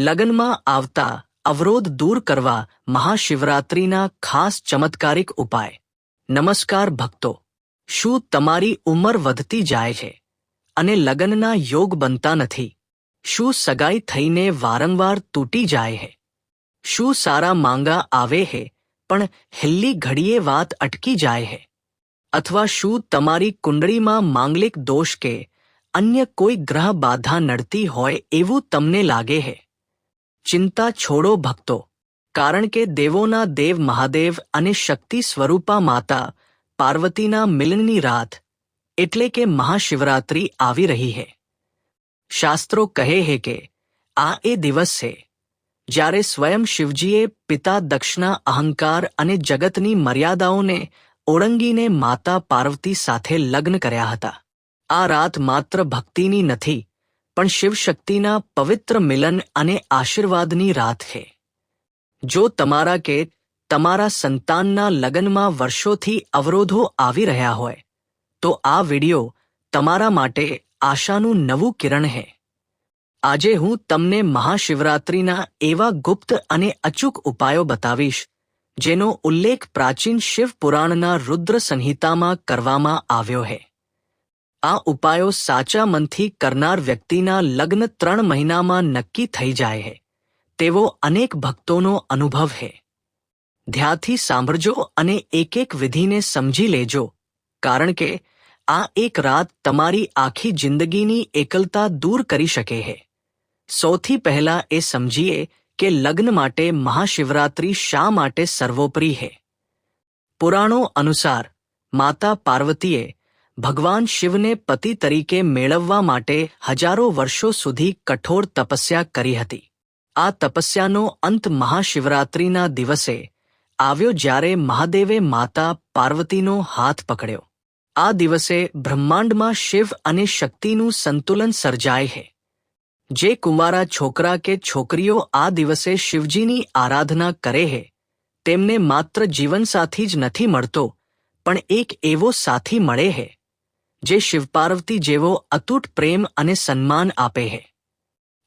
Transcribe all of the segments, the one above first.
લગ્નમાં આવતા અવરોધ દૂર કરવા મહાશિવરાત્રિના ખાસ ચમત્કારિક ઉપાય. નમસ્કાર ભક્તો, શું તમારી ઉંમર વધતી જાય છે અને લગ્નના યોગ બનતા નથી? શું સગાઈ થઈને વારંવાર તૂટી જાય છે શું સારા માંગા આવે છે પણ હિલ્લી ઘડીએ વાત અટકી જાય છે અથવા શું તમારી કુંડળીમાં માંગલિક દોષ કે અન્ય કોઈ ગ્રહ બાધા નડતી હોય એવું તમને લાગે છે ચિંતા છોડો ભક્તો, કારણ કે દેવોના દેવ મહાદેવ અને શક્તિ સ્વરૂપા માતા પાર્વતીના મિલનની રાત એટલે કે મહાશિવરાત્રિ આવી રહી છે શાસ્ત્રો કહે છે કે આ એ દિવસ છે જ્યારે સ્વયં શિવજીએ પિતા દક્ષના અહંકાર અને જગતની મર્યાદાઓને ઓળંગીને માતા પાર્વતી સાથે લગ્ન કર્યા હતા. આ રાત માત્ર ભક્તિની નથી પણ શિવશક્તિના પવિત્ર મિલન અને આશીર્વાદની રાત છે જો તમારા કે તમારા સંતાનના લગ્નમાં વર્ષોથી અવરોધો આવી રહ્યા હોય, તો આ વિડિયો તમારા માટે આશાનું નવું કિરણ છે આજે હું તમને મહાશિવરાત્રિના એવા ગુપ્ત અને અચૂક ઉપાયો બતાવીશ, જેનો ઉલ્લેખ પ્રાચીન શિવ પુરાણના રુદ્ર સંહિતામાં કરવામાં આવ્યો છે આ ઉપાયો સાચા મનથી કરનાર વ્યક્તિના લગ્ન ત્રણ મહિનામાં નક્કી થઈ જાય છે તેવો અનેક ભક્તોનો અનુભવ છે ધ્યાથી સાંભળજો અને એક એક વિધિને સમજી લેજો. કારણ કે આ એક રાત તમારી આખી જિંદગીની એકલતા દૂર કરી શકે છે સૌથી પહેલા એ સમજીએ કે લગ્ન માટે મહાશિવરાત્રિ શા માટે સર્વોપરી છે પુરાણો અનુસાર માતા પાર્વતીએ ભગવાન શિવને પતિ તરીકે મેળવવા માટે હજારો વર્ષો સુધી કઠોર તપસ્યા કરી હતી. આ તપસ્યાનો અંત મહાશિવરાત્રિના દિવસે આવ્યો જ્યારે મહાદેવે માતા પાર્વતીનો હાથ પકડ્યો. આ દિવસે બ્રહ્માંડમાં શિવ અને શક્તિનું સંતુલન સર્જાય છે જે કુંવારા છોકરા કે છોકરીઓ આ દિવસે શિવજીની આરાધના કરે છે તેમને માત્ર જીવનસાથી જ નથી મળતો, પણ એક એવો સાથી મળે છે જે શિવપાર્વતી જેવો અતૂટ પ્રેમ અને સન્માન આપે છે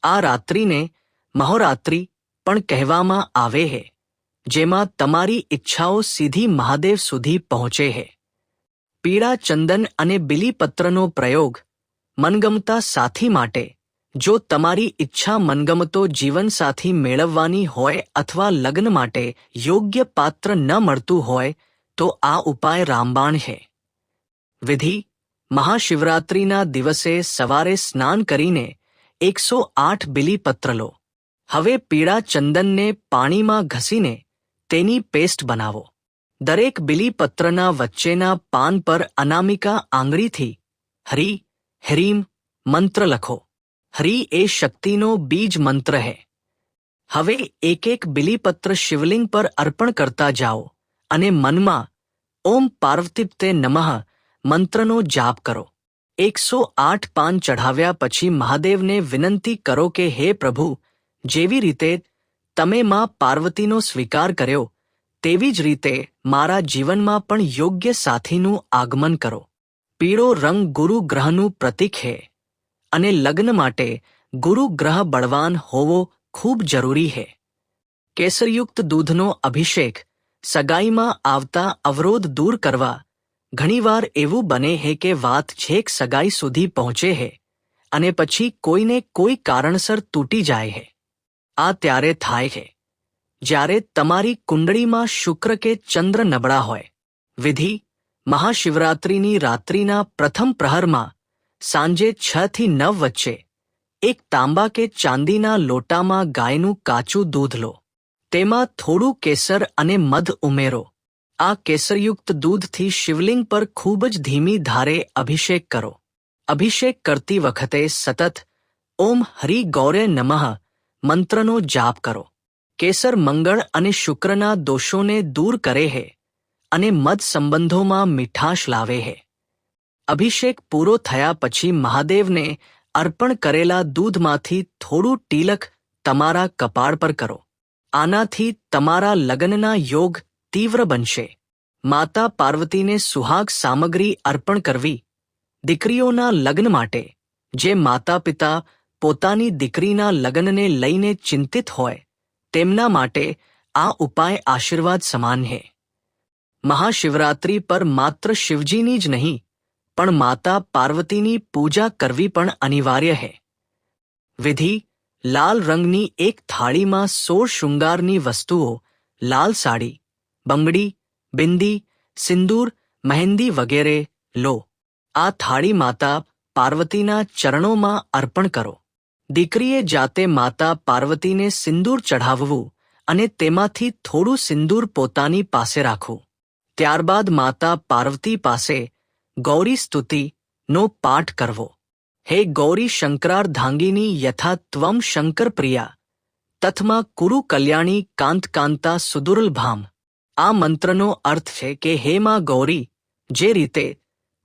આ રાત્રિને મહોરાત્રિ પણ કહેવામાં આવે છે જેમાં તમારી ઈચ્છાઓ સીધી મહાદેવ સુધી પહોંચે છે પીળા ચંદન અને બિલીપત્રનો પ્રયોગ મનગમતા સાથી માટે, જો તમારી ઈચ્છા મનગમતો જીવનસાથી મેળવવાની હોય અથવા લગ્ન માટે યોગ્ય પાત્ર ન મળતું હોય, તો આ ઉપાય રામબાણ છે વિધિ મહાશિવરાત્રિના દિવસે સવારે સ્નાન કરીને એકસો આઠ બિલીપત્ર લો. હવે પીળા ચંદનને પાણીમાં ઘસીને તેની પેસ્ટ બનાવો. દરેક બિલીપત્રના વચ્ચેના પાન પર અનામિકા આંગળીથી હરી, હરીમ મંત્ર લખો. હરી એ શક્તિનો બીજ મંત્ર હે. હવે એક એક બિલીપત્ર શિવલિંગ પર અર્પણ કરતા જાઓ અને મનમાં ઓમ પાર્વતીપ્તે નમઃ મંત્રનો જાપ કરો. એકસો આઠ પાન ચઢાવ્યા પછી મહાદેવને વિનંતી કરો કે, હે પ્રભુ, જેવી રીતે તમે માં પાર્વતીનો સ્વીકાર કર્યો, તેવી જ રીતે મારા જીવનમાં પણ યોગ્ય સાથીનું આગમન કરો. પીળો રંગ ગુરુ ગ્રહનું પ્રતીક છે અને લગ્ન માટે ગુરુ ગ્રહ બળવાન હોવો ખૂબ જરૂરી છે કેસરયુક્ત દૂધનો અભિષેક સગાઈમાં આવતા અવરોધ દૂર કરવા ઘણીવાર એવું બને છે કે વાત છેક સગાઈ સુધી પહોંચે છે અને પછી કોઈને કોઈ કારણસર તૂટી જાય છે આ ત્યારે થાય છે જ્યારે તમારી કુંડળીમાં શુક્ર કે ચંદ્ર નબળા હોય, વિધિ, મહાશિવરાત્રિની રાત્રિના પ્રથમ પ્રહરમાં, સાંજે છ થી નવ વચ્ચે, એક તાંબા કે ચાંદીના લોટામાં ગાયનું કાચું દૂધ લો. તેમાં થોડું કેસર અને મધ ઉમેરો. આ કેસરયુક્ત દૂધથી શિવલિંગ પર ખૂબ જ ધીમી ધારે અભિષેક કરો. અભિષેક કરતી વખતે સતત, ઓમ હરિ ગૌરે નમઃ, મંત્રનો જાપ કરો. કેસર મંગળ અને શુક્રના દોષોને દૂર કરે છે અને મદ સંબંધોમાં મીઠાશ લાવે છે અભિષેક પૂરો થયા પછી મહાદેવને અર્પણ કરેલા દૂધમાંથી થોડું ટીલક તમારા કપાળ પર કરો. આનાથી તમારા લગ્નના યોગ તીવ્ર બનશે. માતા પાર્વતીને સુહાગ સામગ્રી અર્પણ કરવી, દીકરીઓના લગ્ન માટે, જે માતા પિતા પોતાની દીકરીના લગ્નને લઈને ચિંતિત હોય, તેમના માટે આ ઉપાય આશીર્વાદ સમાન છે મહાશિવરાત્રિ પર માત્ર શિવજીની જ નહીં, પણ માતા પાર્વતીની પૂજા કરવી પણ અનિવાર્ય છે વિધિ, લાલ રંગની એક થાળીમાં સોળ શૃંગારની વસ્તુઓ, લાલ સાડી બંગડી બિંદી, સિંદૂર, મહેંદી વગેરે લો. આ થાળી માતા પાર્વતીના ચરણોમાં અર્પણ કરો. દીકરીએ જાતે માતા પાર્વતીને સિંદૂર ચઢાવવું અને તેમાંથી થોડું સિંદૂર પોતાની પાસે રાખવું. ત્યારબાદ માતા પાર્વતી પાસે ગૌરી સ્તુતિનો પાઠ કરવો. હે ગૌરી શંકરાર્ધાંગિની યથા ત્વમ શંકર પ્રિયા તથમાં કુરુ કલ્યાણી કાંત કાંતા સુદુર્લભામ આ મંત્રનો અર્થ છે કે, હે માં ગૌરી, જે રીતે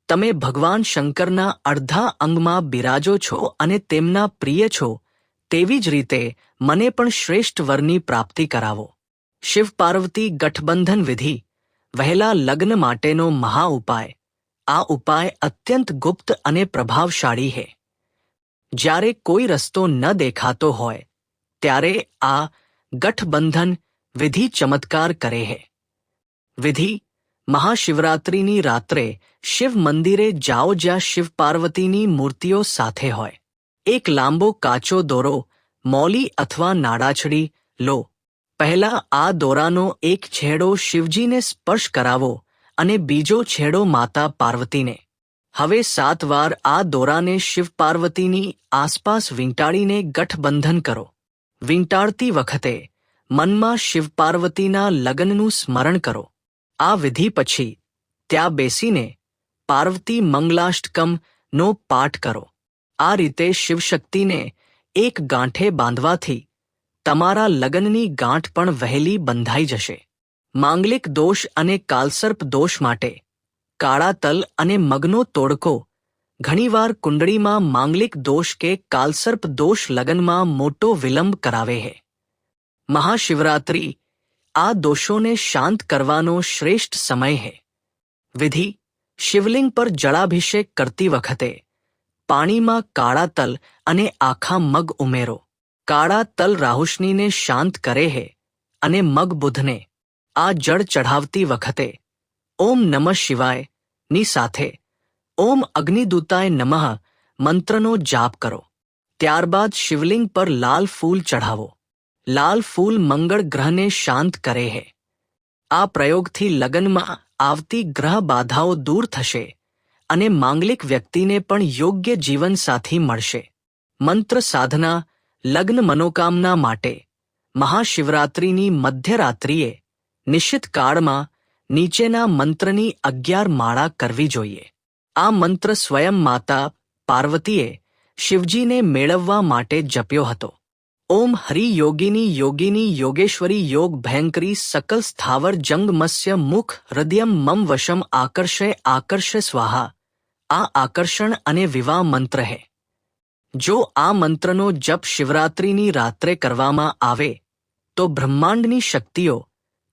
તમે ભગવાન શંકરના અડધા અંગમાં બિરાજો છો અને તેમના પ્રિય છો, તેવી જ રીતે મને પણ શ્રેષ્ઠ વરની પ્રાપ્તિ કરાવો. શિવ પાર્વતી ગઠબંધન વિધિ, વહેલા લગ્ન માટેનો મહા ઉપાય. આ ઉપાય અત્યંત ગુપ્ત અને પ્રભાવશાળી છે જ્યારે કોઈ રસ્તો ન દેખાતો હોય, ત્યારે આ ગઠબંધન વિધિ ચમત્કાર કરે છે વિધિ, મહાશિવરાત્રિની રાત્રે શિવ મંદિરે જાઓ જ્યાં શિવ પાર્વતીની મૂર્તિઓ સાથે હોય. એક લાંબો કાચો દોરો, મૌલી અથવા નાડાછડી, લો. પહેલા આ દોરાનો એક છેડો શિવજીને સ્પર્શ કરાવો અને બીજો છેડો માતા પાર્વતીને. હવે સાત વાર આ દોરાને શિવ પાર્વતીની આસપાસ વીંટાળીને ગઠબંધન કરો. વીંટાળતી વખતે મનમાં શિવ પાર્વતીના લગ્નનું સ્મરણ કરો. આ વિધિ પછી ત્યાં બેસીને પાર્વતી મંગલાષ્ટકમનો પાઠ કરો. આ રીતે શિવશક્તિને એક ગાંઠે બાંધવાથી તમારા લગ્નની ગાંઠ પણ વહેલી બંધાઈ જશે. માંગલિક દોષ અને કાલસર્પ દોષ માટે કાળા તલ અને મગનો તોડકો ઘણીવાર કુંડળીમાં માંગલિક દોષ કે કાલસર્પ દોષ લગ્નમાં મોટો વિલંબ કરાવે છે મહાશિવરાત્રિ આ દોષોને શાંત કરવાનો શ્રેષ્ઠ સમય છે વિધિ, શિવલિંગ પર જળાભિષેક કરતી વખતે પાણીમાં કાળા તલ અને આખા મગ ઉમેરો. કાળા તલ રાહુષ્ણીને શાંત કરે છે અને મગ બુધને આ જળ ચઢાવતી વખતે ઓમ નમઃ શિવાયની સાથે ઓમ અગ્નિદૂતાય નમઃ મંત્રનો જાપ કરો. ત્યારબાદ શિવલિંગ પર લાલ ફૂલ ચઢાવો. લાલ ફૂલ મંગળ ગ્રહને શાંત કરે છે આ પ્રયોગથી લગ્નમાં આવતી ગ્રહ બાધાઓ દૂર થશે અને માંગલિક વ્યક્તિને પણ યોગ્ય જીવનસાથી મળશે. મંત્ર સાધના, લગ્ન મનોકામના માટે મહાશિવરાત્રિની મધ્યરાત્રિએ નિશ્ચિત કાળમાં નીચેના મંત્રની અગિયાર માળા કરવી જોઈએ. આ મંત્ર સ્વયં માતા પાર્વતીએ શિવજીને મેળવવા માટે જપ્યો હતો. ઓમ હરિ યોગિની યોગિની યોગેશ્વરી યોગ ભયંકરી સકલ સ્થાવર જંગમસ્ય મુખ હૃદયમ મમ વશમ આકર્ષય આકર્ષ સ્વાહા. આ આકર્ષણ અને વિવાહ મંત્ર હે. જો આ મંત્રનો જપ શિવરાત્રિની રાત્રે કરવામાં આવે, તો બ્રહ્માંડની શક્તિઓ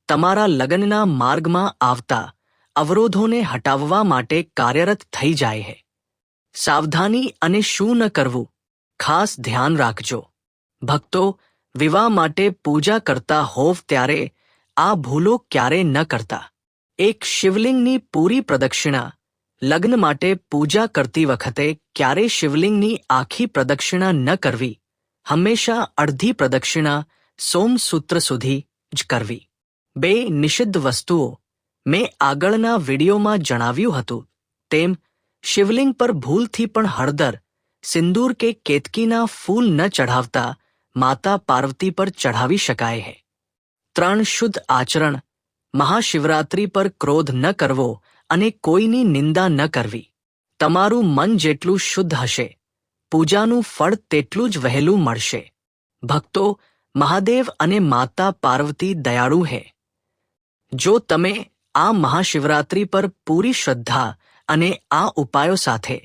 તમારા લગ્નના માર્ગમાં આવતા અવરોધોને હટાવવા માટે કાર્યરત થઈ જાય છે સાવધાની અને શું ન કરવું, ખાસ ધ્યાન રાખજો. ભક્તો વિવાહ માટે પૂજા કરતા હોવ ત્યારે આ ભૂલો ક્યારે ન કરતા. એક શિવલિંગની પૂરી પ્રદક્ષિણા. લગ્ન માટે પૂજા કરતી વખતે ક્યારે શિવલિંગની આખી પ્રદક્ષિણા ન કરવી. હંમેશા અડધી પ્રદક્ષિણા સોમસૂત્ર સુધી જ કરવી. બે નિષિદ્ધ વસ્તુઓ મેં આગળના વિડીયોમાં જણાવ્યું હતું. તેમ, શિવલિંગ પર ભૂલથી પણ હળદર, સિંદૂર કે કેતકીના ફૂલ ન ચઢાવતા માતા પાર્વતી પર ચઢાવી શકાય છે ત્રણ શુદ્ધ આચરણ, મહાશિવરાત્રિ પર ક્રોધ ન કરવો અને કોઈની નિંદા ન કરવી. તમારું મન જેટલું શુદ્ધ હશે, પૂજાનું ફળ તેટલું જ વહેલું મળશે. ભક્તો, મહાદેવ અને માતા પાર્વતી દયાળુ હે. જો તમે આ મહાશિવરાત્રિ પર પૂરી શ્રદ્ધા અને આ ઉપાયો સાથે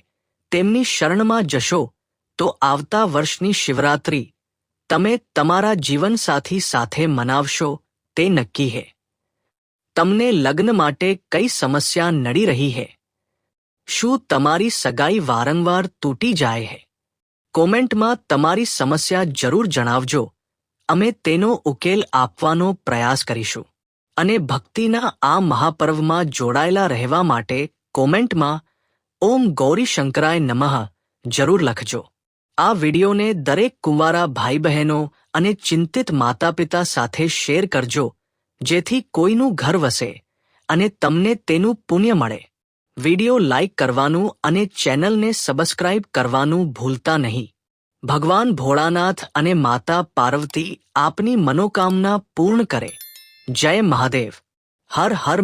તેમની શરણમાં જશો, તો આવતા વર્ષની શિવરાત્રિ તમે તમારા જીવનસાથી સાથે મનાવશો, તે નક્કી હે. તમને લગ્ન માટે કઈ સમસ્યા નડી રહી હે? શું તમારી સગાઈ વારંવાર તૂટી જાય હે? કોમેન્ટમાં તમારી સમસ્યા જરૂર જણાવજો. અમે તેનો ઉકેલ આપવાનો પ્રયાસ કરીશું. અને ભક્તિના આ મહાપર્વમાં જોડાયેલા રહેવા માટે કોમેન્ટમાં ઓમ ગૌરી શંકરાય નમઃ જરૂર લખજો. આ વિડીયોને દરેક કુંવારા ભાઈ બહેનો અને ચિંતિત માતા પિતા સાથે શેર કરજો, જેથી કોઈનું ઘર વસે અને તમને તેનું પુણ્ય મળે. વિડિયો લાઇક કરવાનું અને ચેનલને સબસ્ક્રાઇબ કરવાનું ભૂલતા નહીં. ભગવાન ભોળાનાથ અને માતા પાર્વતી આપની મનોકામના પૂર્ણ કરે. જય મહાદેવ. હર હર